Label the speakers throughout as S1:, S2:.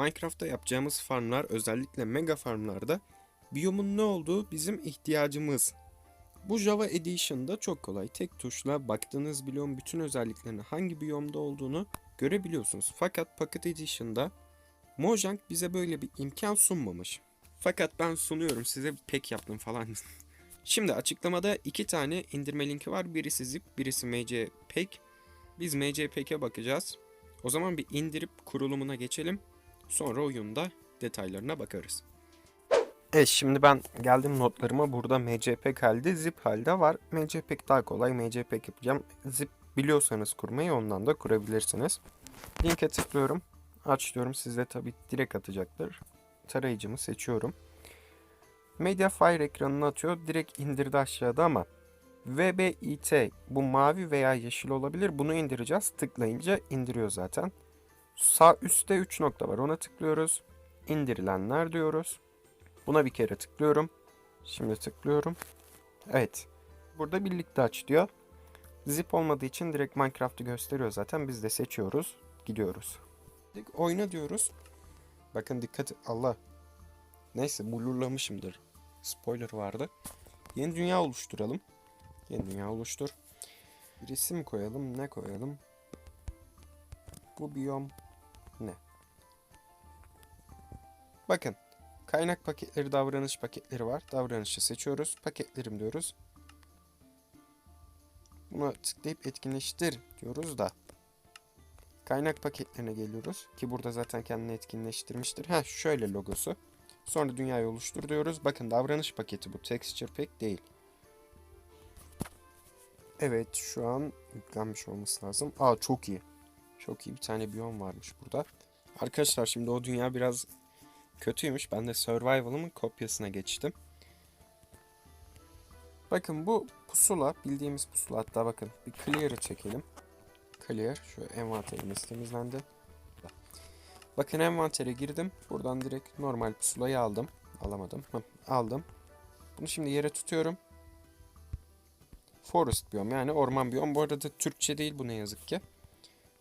S1: Minecraft'ta yapacağımız farmlar özellikle mega farmlarda biyomun ne olduğu bizim ihtiyacımız. Bu Java Edition'da çok kolay. Tek tuşla baktığınız biyomun bütün özelliklerini hangi biyomda olduğunu görebiliyorsunuz. Fakat Pocket Edition'da Mojang bize böyle bir imkan sunmamış. Fakat ben sunuyorum size pek yaptım falan. Şimdi açıklamada iki tane indirme linki var. Birisi zip, birisi MC Pack. Biz MC Pack'e bakacağız. O zaman bir indirip kurulumuna geçelim. Sonra oyunda detaylarına bakarız. Evet şimdi ben geldim notlarıma burada MCPEG halde zip halde var. MCPEG daha kolay MCPEG yapacağım. Zip biliyorsanız kurmayı ondan da kurabilirsiniz. Linke tıklıyorum. Aç diyorum size tabi direkt atacaktır. Tarayıcımı seçiyorum. Mediafire ekranını atıyor. Direkt indirdi aşağıda ama VBIT bu mavi veya yeşil olabilir. Bunu indireceğiz. Tıklayınca indiriyor zaten. Sağ üstte 3 nokta var. Ona tıklıyoruz. İndirilenler diyoruz. Buna bir kere tıklıyorum. Şimdi tıklıyorum. Evet. Burada birlikte aç diyor. Zip olmadığı için direkt Minecraft'ı gösteriyor zaten. Biz de seçiyoruz. Gidiyoruz. Oyna diyoruz. Bakın dikkat Allah. Neyse blurlamışımdır. Spoiler vardı. Yeni dünya oluşturalım. Yeni dünya oluştur. Bir isim koyalım. Ne koyalım? Bu biyom ne? Bakın. Kaynak paketleri, davranış paketleri var. Davranışı seçiyoruz. Paketlerim diyoruz. Buna tıklayıp etkinleştir diyoruz da. Kaynak paketlerine geliyoruz. Ki burada zaten kendini etkinleştirmiştir. Ha şöyle logosu. Sonra dünyayı oluştur diyoruz. Bakın davranış paketi bu. Texture pack değil. Evet şu an yüklenmiş olması lazım. Aa çok iyi. Çok iyi bir tane biyom varmış burada. Arkadaşlar şimdi o dünya biraz kötüymüş. Ben de Survival'ımın kopyasına geçtim. Bakın bu pusula, bildiğimiz pusula hatta bakın bir clear'ı çekelim. Clear, şu envanterimiz temizlendi. Bakın envantere girdim. Buradan direkt normal pusulayı aldım. Alamadım. Hı, aldım. Bunu şimdi yere tutuyorum. Forest biyom yani orman biyom. Bu arada Türkçe değil bu ne yazık ki.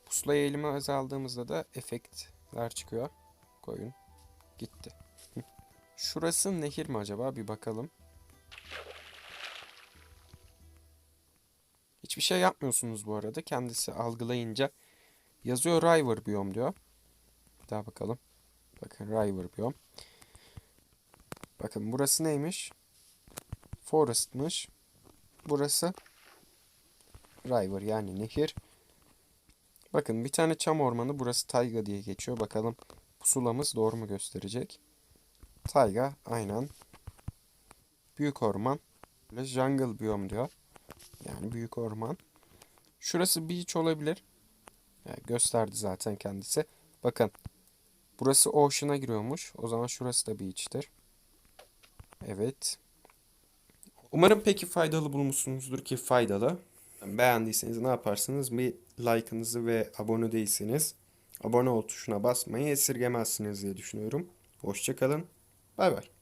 S1: Pusulayı elime aldığımızda da efektler çıkıyor. Koyun. Gitti. Şurası nehir mi acaba? Bir bakalım. Hiçbir şey yapmıyorsunuz bu arada. Kendisi algılayınca yazıyor River biyom diyor. Bir daha bakalım. Bakın River biyom. Bakın burası neymiş? Forest'mış. Burası River yani nehir. Bakın bir tane çam ormanı burası tayga diye geçiyor. Bakalım pusulamız doğru mu gösterecek? Tayga aynen. Büyük orman. Böyle jungle biyom diyor. Yani büyük orman. Şurası beach olabilir. Yani gösterdi zaten kendisi. Bakın. Burası ocean'a giriyormuş. O zaman şurası da beach'tir. Evet. Umarım peki faydalı bulmuşsunuzdur ki faydalı. Beğendiyseniz ne yaparsınız? Bir like'ınızı ve abone değilseniz abone ol tuşuna basmayı esirgemezsiniz diye düşünüyorum. Hoşçakalın. Bay bay.